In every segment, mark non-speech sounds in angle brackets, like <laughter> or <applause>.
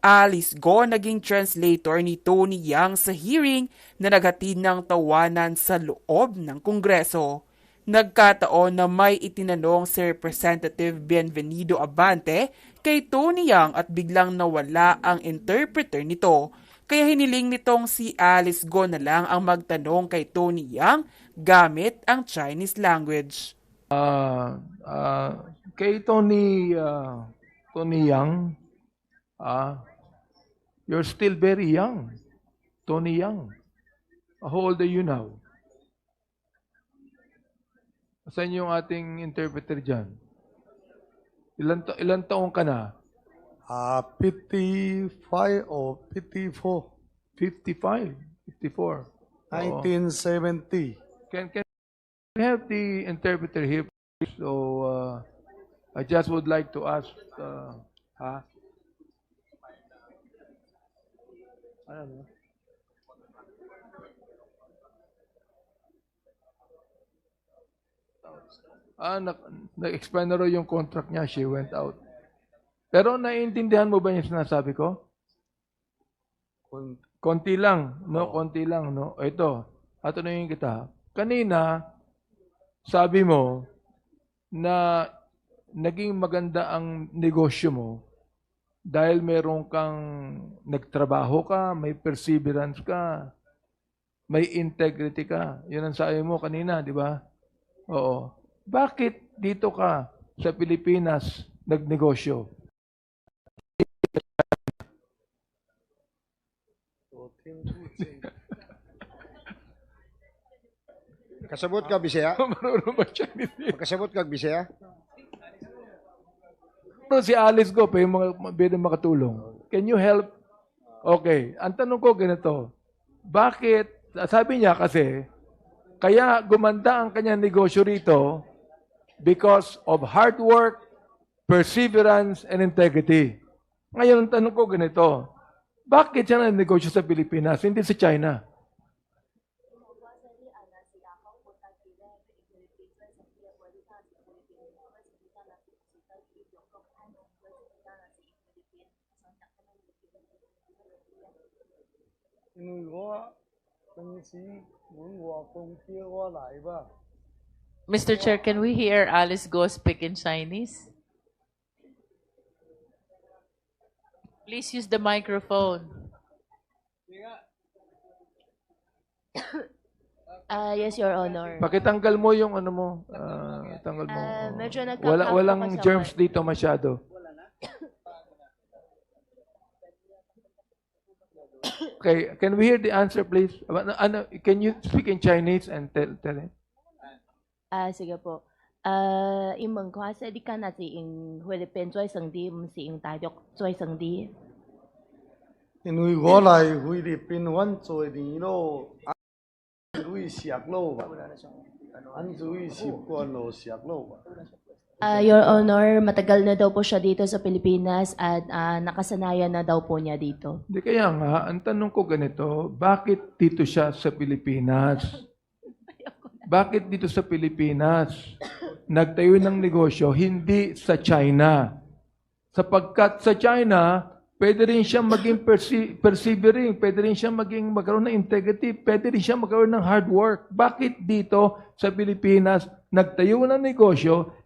Alice Go naging translator ni Tony Yang sa hearing na naghatid ng tawanan sa loob ng Kongreso. Nagkataon na may itinanong si Representative Bienvenido Abante kay Tony Yang at biglang nawala ang interpreter nito. Kaya hiniling nitong si Alice Go na lang ang magtanong kay Tony Yang gamit ang Chinese language. Ah, ah, kay Tony, ah, Tony Young, ah, you're still very young. Tony Young. How old are you now? Saan yung ating interpreter dyan? Ilan, ta- ilan taong ka na? Uh, 55 or 54, 55, 54. 1970. Can, can we have the interpreter here, please? So, uh, I just would like to ask, uh, ha? Ano? Ah, na, na-expire na yung contract niya. She went out. Pero naiintindihan mo ba yung sinasabi ko? Konti lang, no? Konti lang, no? Ito, tatanungin kita. Kanina, sabi mo na naging maganda ang negosyo mo dahil meron kang nagtrabaho ka, may perseverance ka, may integrity ka. Yun ang sabi mo kanina, di ba? Oo. Bakit dito ka sa Pilipinas nagnegosyo? Kasabot ka, Bisaya? <laughs> Marunong ba Chinese? Kasabot ka, Bisaya? Pero si Alice Go, pa yung mga pwede makatulong. Can you help? Okay. Ang tanong ko ganito, bakit, sabi niya kasi, kaya gumanda ang kanyang negosyo rito because of hard work, perseverance, and integrity. Ngayon, ang tanong ko ganito, bakit siya negosyo sa Pilipinas, hindi sa China? Inui wa, kung si, mun wa kung kia wa lai ba. Mr. Chair, can we hear Alice Go speak in Chinese? Please use the microphone. <coughs> Ah, yes, Your Honor. Pakitanggal mo yung ano mo, ah, tanggal mo. Ah, medyo Wala, walang sa germs mic. dito masyado. Okay, can we hear the answer please? Ano, ano, can you speak in Chinese and tell, tell it? Ah, sige po. Ah, in mừng khoa sẽ đi can là gì in Philippines chơi sừng đi, không phải in Đài Loan chơi sừng đi. Inui wa lai hui di pin wan choi di lo, an hui siak lo ba. An hui sip kuan lo siak lo ba. Ah, Your Honor, matagal na daw po siya dito sa Pilipinas at ah, nakasanayan na daw po niya dito. Hindi kaya nga, ang tanong ko ganito, bakit dito siya sa Pilipinas? Bakit dito sa Pilipinas? Nagtayo ng negosyo, hindi sa China. Sapagkat sa China, pwede rin siya maging perse- persevering, pwede rin siya maging magkaroon ng integrity, pwede rin siya magkaroon ng hard work. Bakit dito sa Pilipinas, nagtayo ng negosyo,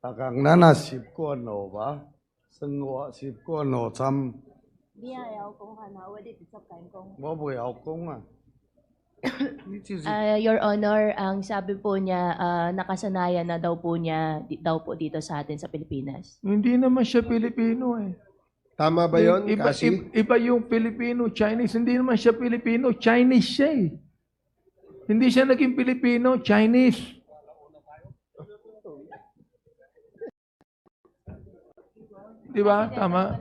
다강나나 십권노와 성화 십권노 참 mo Uh, Your Honor, ang sabi po niya, ah, nakasanayan na daw po niya di- daw po dito sa atin sa Pilipinas. Hindi naman siya Pilipino eh. Tama ba yon? Iba, Kasi iba yung Filipino-Chinese. Hindi naman siya Pilipino. Chinese siya eh. Hindi siya naging Pilipino. Chinese. Di ba? Tama.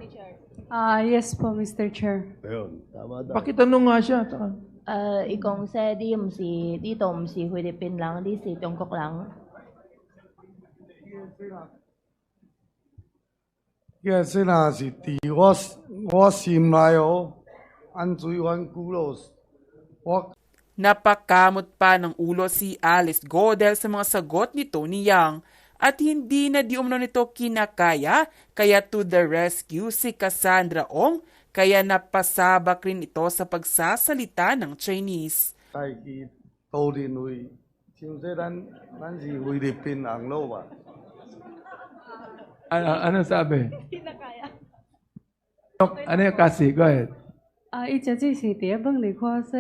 Ah, yes po, Mr. Chair. Ayun, tama daw. Pakitanong nga siya. Taka. Uh, ah, ikong sa di yung si dito yung si Philippine lang, di si Tongkok lang. Yes, na si ti was was him mayo ang tuiwan kulos. Wak Napakamot pa ng ulo si Alice Godel sa mga sagot ni Tony Yang at hindi na di umano nito kinakaya kaya to the rescue si Cassandra Ong kaya napasabak rin ito sa pagsasalita ng Chinese. 大记都认为，像说咱咱是菲律宾人咯吧？ ano, ano sabi? Hindi na kaya. Ano yung kasi? Go ahead. 啊，伊只只是第一问你看说，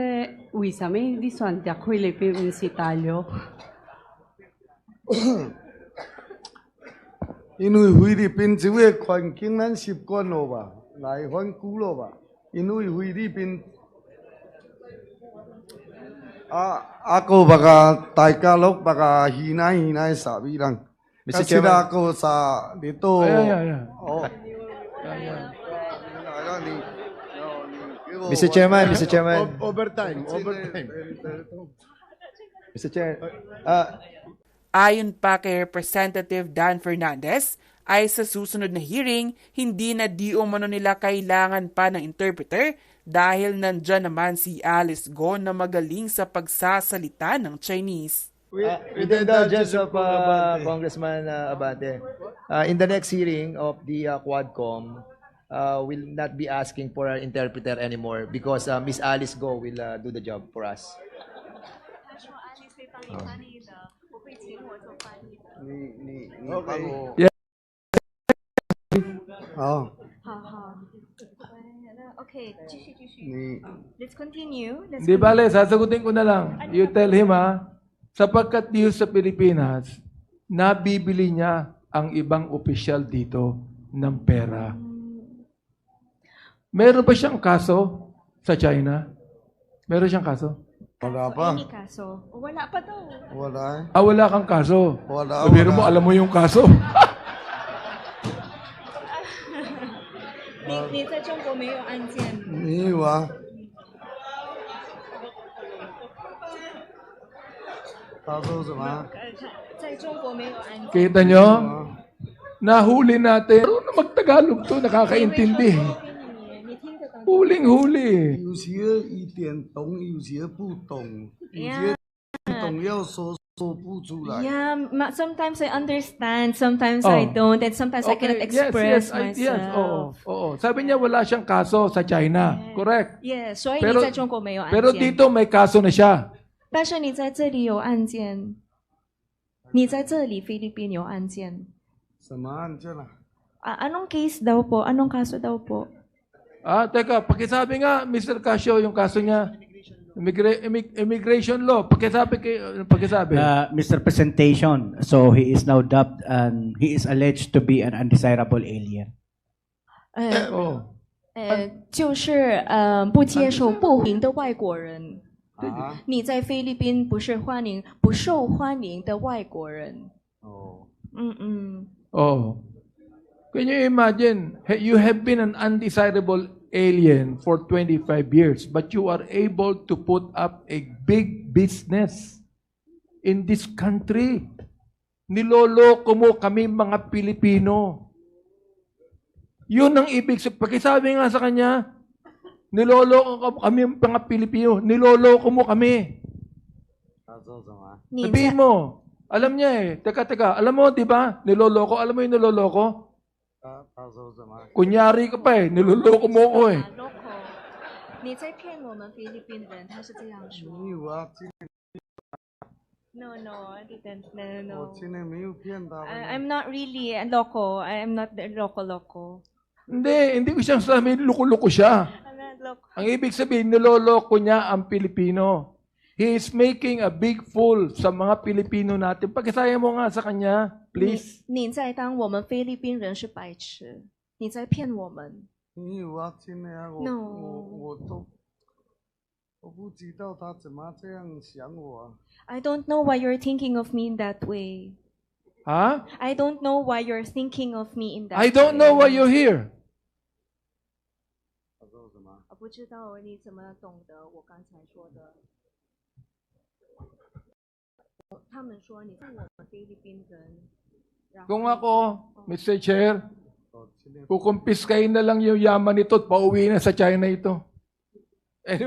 为什么你选择菲律宾唔是大陆？ <clears throat> 因为菲律宾这个环境咱习惯了吧，来反久了吧。因为菲律宾，啊阿，哥把个大家乐把个喜奶喜奶傻逼人，哥。哎呀呀哦 Overtime, overtime. Ayon pa kay Representative Dan Fernandez, ay sa susunod na hearing, hindi na di umano nila kailangan pa ng interpreter dahil nandyan naman si Alice Go na magaling sa pagsasalita ng Chinese. uh, with the indulgence of uh, Congressman uh, Abate, uh, in the next hearing of the uh, Quadcom, uh, we'll not be asking for an interpreter anymore because uh, Miss Alice Go will uh, do the job for us. 你你你帮我。 Yeah. 好，好好，那 OK，继续继续你，Let's continue. Let's Di bale, sasagutin ko na lang. You tell him ha, sapagkat dito sa Pilipinas, nabibili niya ang ibang opisyal dito ng pera. Meron ba siyang kaso sa China? Meron siyang kaso? wala pa. Ini kaso. Wala pa daw. Wala eh. Ah, wala kang kaso. Wala, Sabihin mo, wala. alam mo yung kaso. <laughs> 你你在中国没有案件？没有啊。他说什么？在中国没有案件。 Kita nyo? Nahuli natin. Pero na magtagalog to, nakakaintindi. 你你听得懂？ Huling-huli. 有些一点懂，有些不懂，有些懂要说说不出来。 Yeah, ma- sometimes I understand, sometimes I Oh. don't, and sometimes I cannot express yes, yes, I- myself. yes, oo, oo. Sabi niya wala siyang kaso sa China. Correct. Yeah, 所以 Pero- 你在中国没有案件。 Pero dito may kaso na siya. 但是你在这里有案件，你在这里菲律宾有案件。什么案件啊？ Ah, anong case daw po? Anong kaso daw po? Ah, teka, pakisabi nga, Mr. Casio, yung kaso niya. Immigra- immig- immigration law. Pakisabi, kay, pakisabi. uh, misrepresentation. So he is now dubbed and he is alleged to be an undesirable alien. 呃 oh. 呃，就是呃不接受不欢迎的外国人。啊？你在菲律宾不是欢迎不受欢迎的外国人。哦，嗯嗯， Oh. Can you imagine? You have been an undesirable alien for 25 years, but you are able to put up a big business in this country. Niloloko mo kami mga Pilipino. Yun ang ibig sabihin. Pakisabi nga sa kanya, niloloko kami mga Pilipino. Niloloko mo kami. Ah. Sabihin mo, alam niya eh, teka, teka, alam mo, di ba, niloloko, alam mo yung niloloko? 他他说什么？ Kunyari ka pa eh. Niloloko mo ko eh. 啊 local，你在骗我们菲律宾人，他是这样说。没有啊，今 No no, I didn't. No no 我 no. 今天没有骗他们。 I, I'm not really a loco. I'm not the loco loco. Hindi, hindi ko siyang sabihin, loko-loko siya. I'm not loco. Ang ibig sabihin, niloloko niya ang Pilipino. He is making a big fool sa mga Pilipino natin. Pakisaya mo nga sa kanya, Please. 你你在当我们菲律宾人是白痴，你在骗我们。没有啊，今天啊，我 No 我我都我不知道他怎么这样想我啊。I don't know why you're thinking of me in that way. Ha? I don't know why you're thinking of me in that I don't way. know why you're here. 他说什么不知道你怎么懂得我刚才说的。他们说你是我们菲律宾人，Kung ako, oh. Mr. Chair, kukumpiskain na lang yung yaman nito at pauwi na sa China ito.